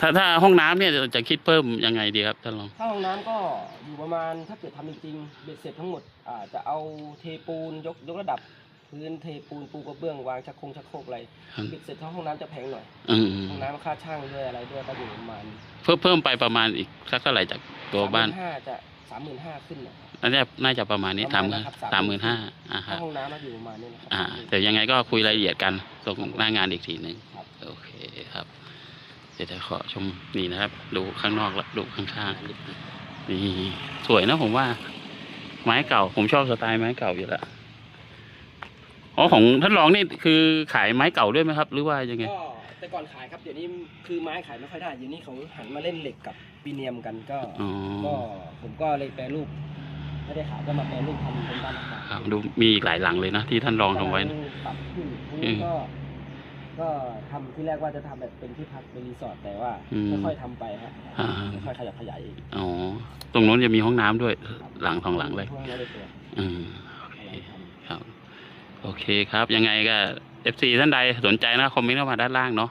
ถ้าถ้าห้องน้ำเนี่ยจะจะคิดเพิ่มยังไงดีครับท่านรอง ถ้าห้องน้ำก็อยู่ประมาณถ้าเกิดทำจริงๆเบ็ดเสร็จทั้งหมดอ่าจะเอาเทปูนยกยกระดับ พื้นเทปูนปูกระเบื้องวางชักโครงชักโครกอะไรครับ เบ็ดเสร็จทั้งห้องน้ำจะแพงหน่อยอืมห้องน้ำค่าช่างด้วยอะไรด้วยก็อยู่ประมาณเพิ่มเพิ่มไปประมาณอีกสักเท่าไหร่จากตัวบ้าน ห้าจะสามหมื่นห้าขึ้นนะอันนี้น่าจะประมาณนี้ปสามระหมามื่ณนนะครับสามหมื่นห้าอ่าคถ้ารับห้องน้ำก็อยู่ประมาณนี้นะครับอ่า แต่ยังไงก็คุยรายละเอียดกันส่งหน้างานอีกทีหนึ่งครับ โอเคครับ เดี๋ยวจะขอชมนี่นะครับ ดูข้างนอกและดูข้างๆนี่สวยนะผมว่า ไม้เก่า ผมชอบสไตล์ไม้เก่าอยู่แล้วอ๋อของท่านรองนี่คือขายไม้เก่าด้วยไหมครับ หรือว่ายังไงก็แต่ก่อนขายครับเดี๋ยวนี้คือไม้ขายไม่ค่อยได้เดี๋ยวนี้เขาหันมาเล่นเหล็กกับปีเนียมกันก็อ๋อก็ผมก็เลยแปรรูปไม่ได้ขายก็มาแปรรูปทำเป็นบ้านต่างๆครับดูมีอีกหลายหลังเลยนะที่ท่านรองทำไว้นะ ปรับขึ้นอืมก็ ก็ทำที่แรกว่าจะทำแบบเป็นที่พักเป็นรีสอร์ทแต่ว่าอืมค่อยๆทำไปครับอ่า ค่อยๆขยับขยายอีกอ๋อ ตรงนู้นจะมีห้องน้ำด้วย หลังสองหลังเลย พวกนั้นเลยตัวอืมโอเคกำลังทครับ โอเคครับ ยังไงก็ FC ท่านใดสนใจนะคอมเมนต์เข้ามาด้านล่างเนาะ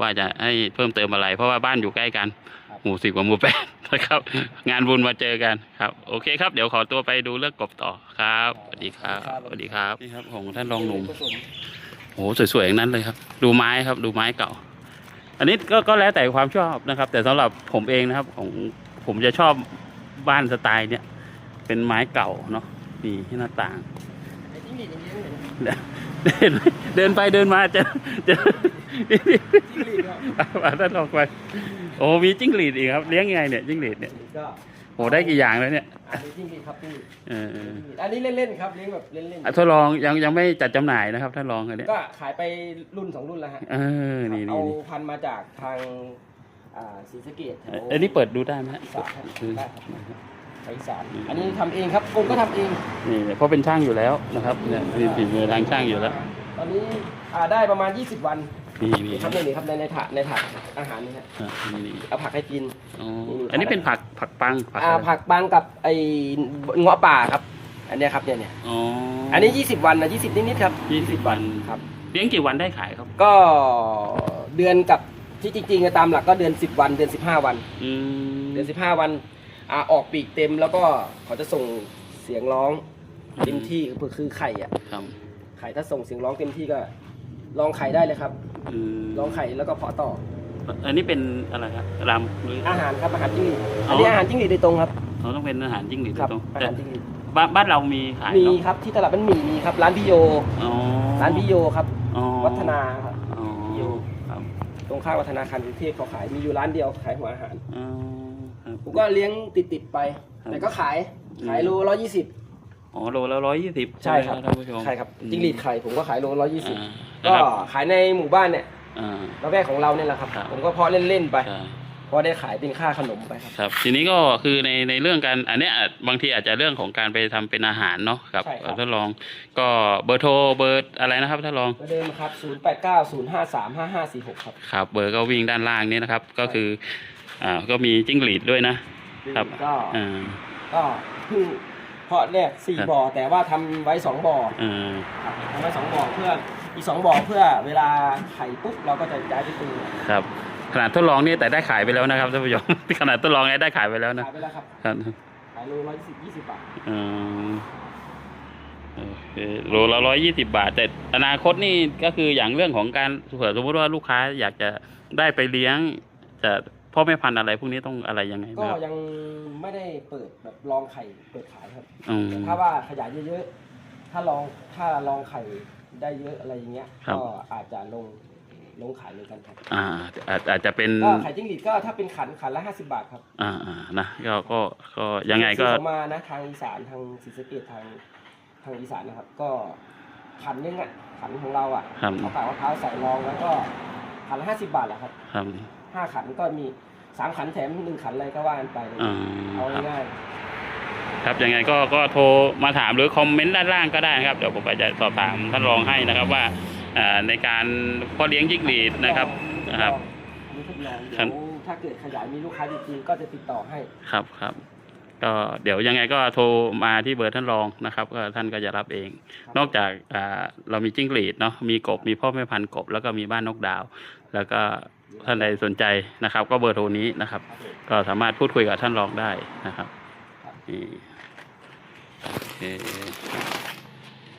ว่าจะให้เพิ่มเติมอะไร เพราะว่าบ้านอยู่ใกล้กันครับ หมู่สิบกับหมู่แปดนะครับ งานบุญมาเจอกันครับ โอเคครับ เดี๋ยวขอตัวไปดูเรื่องกบต่อครับสวัสดีครับสวัสดีครับนี่ครับของท่านรองหนุ่ม ผสม โอ้โหสวยๆอย่างนั้นเลยครับ ดูไม้ครับ ดูไม้เก่า อันนี้ก็ก็แล้วแต่ความชอบนะครับ แต่สำหรับผมเองนะครับ ของผมจะชอบบ้านสไตล์เนี้ยเป็นไม้เก่าเนาะนี่ที่หน้าต่างไอ้จิ้งหรีดอย่างนี้ไม่เห็นเดินเดินไปเดินมาเจะจะจิ้งหรีดครับมาท่านลองไป โอ้มีจิ้งหรีดอีกครับ เลี้ยงยังไงเนี่ยจิ้งหรีดเนี่ยก็ โอ้ได้กี่อย่างแล้วเนี่ยอันนี้จิ้งหรีดครับจิ้งหรีดเออเอออันนี้เล่นๆครับเลี้ยงแบบเล่นอะทดลองยังยังไม่จัดจำหน่ายนะครับท่านลองอันเนี้ยๆก็ขายไปรุ่นสองรุ่นแล้วฮะเออนี่เอานี่นี่พันธุ์มาจากทางอ่าศรีสะเกดแถวอันนี้เปิดดูได้ไหมฮะอีสานครับคือได้ครับไปอีสานอันนี้ทำเองครับกงก็ทำเอง นี่เพราะเป็นช่างอยู่แล้วนะครับเนี่ยมีฝีมือทางช่างอยู่แล้ว ตอนนี้อ่าได้ประมาณ 20 วัน นี่นี่ครับเนี่ยนี่ครับในในถาดในถาดอาหารนี่ฮะอะนี่นี่เอาผักให้กิน อ๋ออันนี้เป็นผักผักปังผักอ่าอะไรผักบางกับไอ้เงาะป่าครับ อันเนี้ยครับเนี่ยเนี่ยอ๋ออัอันนี้ 20 วันนะ20 นิดๆครับ ยี่สิบวันครับ เลี้ยงกี่วันได้ขายครับ ก็เดือนกับที่จริงๆตามหลักก็เดือน 10 วัน เดือน 15 วัน อืมเดือน 15 วันอ่าออกปีกเต็มแล้วก็เขาจะส่งเสียงร้องเต็มที่คือคือไข่อะครับไข่ถ้าส่งเสียงร้องเต็มที่ก็ ลองไข่ได้เลยครับ อืมลองไข่แล้วก็เพาะต่อ อันนี้เป็นอะไรครับรำหรือ อาหารครับอาหารจิ้งหรีดอ๋ออั อันนี้อาหารจิ้งหรีดโดยตรงครับเขาต้องเป็นอาหารจิ้งหรีดครับตรงอาแต่หารจิ้งหรีดบ้านบ้านเรามีขายมีเนอะครับที่ตลาดมันหมี่มีครับ ร้านพี่โย อ๋อร้านพี่โยครับ อ๋อวัฒนาครับอ๋ออยู่ครับตรงข้ามวัฒนาคารกรุงเทพเขาขายมีอยู่ร้านเดียวขายหัวอาหาร อ๋อครับ ผมก็เลี้ยงติดติดๆไป ครับแต่ก็ขายอืมขายโลร้อยยี่สิบ อ๋อโลละร้อยยี่สิบใช่ครับท่านผู้ชมใช่ครับจิ้งหรีดไข่ผมก็ขายโลร้อยยี่สิบอ่าก็นะครับขายในหมู่บ้านเนี่ยอ่าระแวกของเราเนี่ยแหละครับครับผมก็เพาะเล่นๆไปใช่พอได้ขายเป็นค่าขนมไปครับครับ ทีนี้ก็คือในในเรื่องการอันเนี้ยอาจบางทีอาจจะเรื่องของการไปทำเป็นอาหารเนาะครับใช่ครับท่านรองก็เบอร์โทรเบอร์อะไรนะครับท่านรองเหมือนเดิมครับศูนย์แปดเก้าศูนย์ห้าสามห้าห้าสี่หกครับครับเบอร์ก็วิ่งด้านล่างนี้นะครับ ก็คืออ่าก็มีจิ้งหรีดด้วยนะครับก็อ่าก็เพิ่ง เพาะแรกสี่ครับบ่อแต่ว่าทำไว้สองบ่ออ่าครับทำไว้สองบ่อเพื่ออีกสองบ่อเพื่อเวลาไข่ปุ๊บเราก็จะย้ายไปตูครับ ขนาดทดลองนี่แต่ได้ขายไปแล้วนะครับท่านผู้ชมขนาดทดลองไงได้ขายไปแล้วนะขายไปแล้วครับครับขายโลร้อยสิบยี่สิบบาทอืมโอเคโลละร้อยยี่สิบาท แต่อนาคตนี่ก็คืออย่างเรื่องของการเผื่อสมมติว่าลูกค้าอยากจะได้ไปเลี้ยง จะ พ่อแม่พันธุ์อะไรพวกนี้ต้องอะไรยังไงไหมก็ครับ ยังไม่ได้เปิดแบบลองไข่เปิดขายครับอืม แต่ถ้าว่าขยายเยอะๆ ถ้าลองถ้าลองไข่ได้เยอะอะไรอย่างเงี้ย ครับ ก็อาจจะลงลงขายเหมือนกันครับ อ่าอาจอาจจะเป็น ก็ไข่จิ้งหรีดก็ถ้าเป็นขันขันละห้าสิบบาทครับอ่าอ่านะก็ก็ก็ยังไงก็ ซื้อเขามานะทางอีสานทางศรีสะเกดทางทางอีสานนะครับ ก็ขันนึงอะขันของเราอะครับ เอากากมะพร้าวใส่รองแล้วก็ ขันละห้าสิบบาทแหละครับครับห้าขันก็มีสามขันแถมหนึ่งขันอะไรก็ว่ากันไปเลยอ่าเอาครับ ง่ายครับยังไงก็ก็โทรมาถามหรือคอมเมนต์ด้านล่างก็ได้นะครับเดี๋ยวผมอาจจะสอบถามท่านรองให้นะครับว่าอ่าในการเพ่อเลี้ยงจิ้งหรีดๆนะครับทดลองนะครับอันนี้ทดลองครัเดี๋บยวถ้าเกิดขยายมีลูกค้าจริงๆก็จะติดต่อให้ ครับครับ ก็เดี๋ยวยังไงก็โทรมาที่เบอร์ท่านรองนะครับก็ท่านก็จะรับเองครับนอกจากอ่าเรามีจิ้งหรีดเนาะมีกบมีพ่อแม่พันธุ์กบ แล้วก็มีบ้านนกดาว แล้วก็ท่านใดสนใจนะครับ ก็เบอร์โทรนี้นะครับ ก็สามารถพูดคุยกับท่านรองได้นะครับนี่โอเค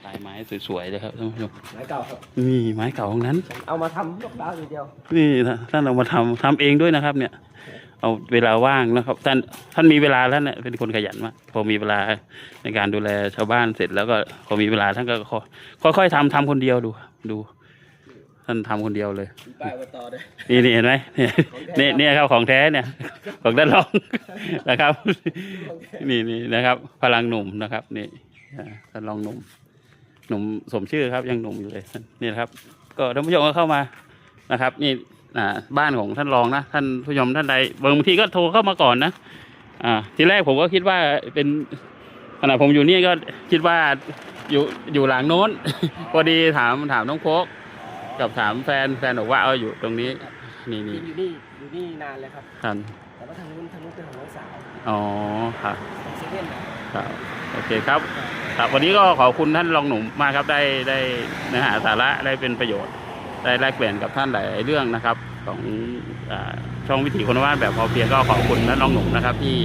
ลายไม้สวยๆเลยครับท่านผู้ชมไม้เก่าครับนี่ไม้เก่าทั้งนั้น เอามาทำลูกดาวอย่างเดียว นี่ท่านเอามาทำทำเองด้วยนะครับเนี่ย เอาเวลาว่างนะครับท่านท่านมีเวลาท่านเนี่ยเป็นคนขยันมากพอมีเวลาในการดูแลชาวบ้านเสร็จแล้วก็พอมีเวลาท่านก็ค่อยค่อยๆทำทำคนเดียวดูดู ท่านทำคนเดียวเลยมีป้ายอบตด้วยนี่นี่เห็นไหมเนี่ยเนี่ยเนี่ยครับของแท้เนี่ย ของด้านรองนะครับ นี่นี่นะครับ พลังหนุ่มนะครับ นี่อ่าท่านรองหนุ่มหนุ่มสมชื่อครับยังหนุ่มอยู่เลยนี่นะครับ ก็ท่านผู้ชมก็เข้ามานะครับ นี่อ่า บ้านของท่านรองนะท่านผู้ชมท่านใดบางทีก็โทรเข้ามาก่อนนะอ่าทีแรกผมก็คิดว่าเป็นขณะผมอยู่นี่ก็คิดว่าอยู่อยู่หลังโน้น พอดีถามถามน้องโคกกับถามแฟนแฟนบอกว่าเอาอยู่ตรงนี้ นี่จรินี่งอยู่นี่อยู่นี่นานเลยครับท่านแต่ว่าทางนู้นทางนู้นเป็นของน้องสาวอ๋อครับของเซเว่นน่ะครับโอเคครับ ครับวันนี้ก็ขอบคุณท่านรองหนุ่มมากครับได้ได้เนื้อหาสาระได้เป็นประโยชน์ ได้แลกเปลี่ยนกับท่านหลายเรื่องนะครับ ของอช่องวิถีคนว่านแบบพอเพียงก็ขอบคุณและน้องหนุ่มนะครับที่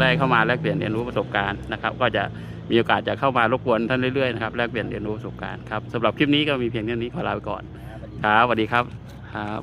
ได้เข้ามาแลกเปลี่ยนเรียนรู้ประสบการณ์นะครับ ก็จะมีโอกาสจะเข้ามารบกวนท่านเรื่อยๆนะครับแลกเปลี่ยนเรียนรู้ประสบการณ์ครับสำหรับคลิปนี้ก็มีเพียงเท่านี้ขอลาไปก่อนครับสวัสดีครับครับ